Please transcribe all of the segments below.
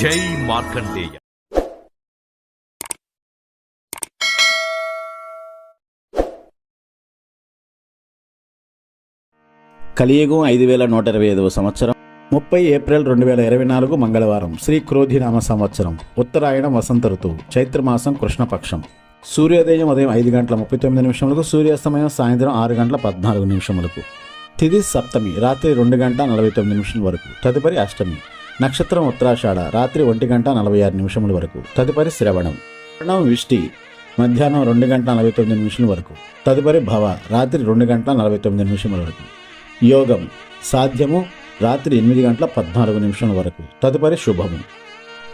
జై మార్కండేయ. కలియుగం ఐదు వేల నూట ఇరవై ఐదవ సంవత్సరం ముప్పై ఏప్రిల్ రెండు వేల ఇరవై నాలుగు మంగళవారం శ్రీ క్రోధినామ సంవత్సరం ఉత్తరాయణం వసంత ఋతువు చైత్రమాసం కృష్ణపక్షం. సూర్యోదయం ఉదయం ఐదు గంటల ముప్పై తొమ్మిది నిమిషములకు సూర్యాస్తమయం సాయంత్రం ఆరు గంటల పద్నాలుగు నిమిషములకు. తిది సప్తమి రాత్రి రెండు గంట నలభై తొమ్మిది నిమిషం వరకు తదుపరి అష్టమి. నక్షత్రం ఉత్తరాషాఢ రాత్రి ఒంటి గంట నలభై ఆరు నిమిషముల వరకు. తదుపరి శ్రవణం. శ్రవణం విష్టి మధ్యాహ్నం రెండు గంటల నలభై తొమ్మిది నిమిషాల వరకు. తదుపరి భవ రాత్రి రెండు గంటల నలభై తొమ్మిది నిమిషముల వరకు. యోగం సాధ్యము రాత్రి ఎనిమిది గంటల పద్నాలుగు నిమిషాల వరకు. తదుపరి శుభము.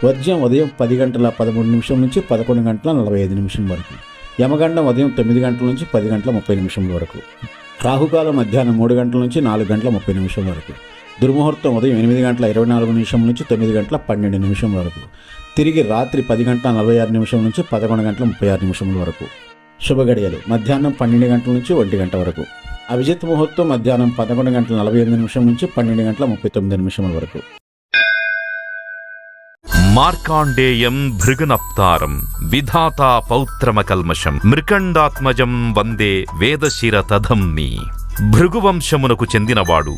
వర్జ్యం ఉదయం పది గంటల పదమూడు నిమిషం నుంచి పదకొండు గంటల నలభై ఐదు నిమిషం వరకు. యమగండం ఉదయం తొమ్మిది గంటల నుంచి పది గంటల ముప్పై నిమిషముల వరకు. రాహుకాలం మధ్యాహ్నం మూడు గంటల నుంచి నాలుగు గంటల ముప్పై నిమిషం వరకు. దుర్ముహూర్తం ఉదయం ఎనిమిది గంటల ఇరవై నాలుగు నిమిషం నుంచి తొమ్మిది గంటల పన్నెండు నిమిషం వరకు. తిరిగి రాత్రి పది గంటల నలభై ఆరు నిమిషం నుంచి పదకొండు గంటల ముప్పై ఆరు నిమిషముల వరకు. శుభగడియలు. మధ్యాహ్నం పన్నెండు గంటల నుంచి ఒంటి గంట వరకు. అభిజిత్ ముహూర్తం మధ్యాహ్నం పదకొండు గంటల నలభై ఎనిమిది నిమిషం నుంచి పన్నెండు గంటల ముప్పై తొమ్మిది నిమిషముల వరకు. మార్కాండేయం భృగునప్తారం విధాతా పౌత్రమకల్మషం మృకండాత్మజం వందే వేదశిర తధంని భృగువంశమునకు చెందినవాడు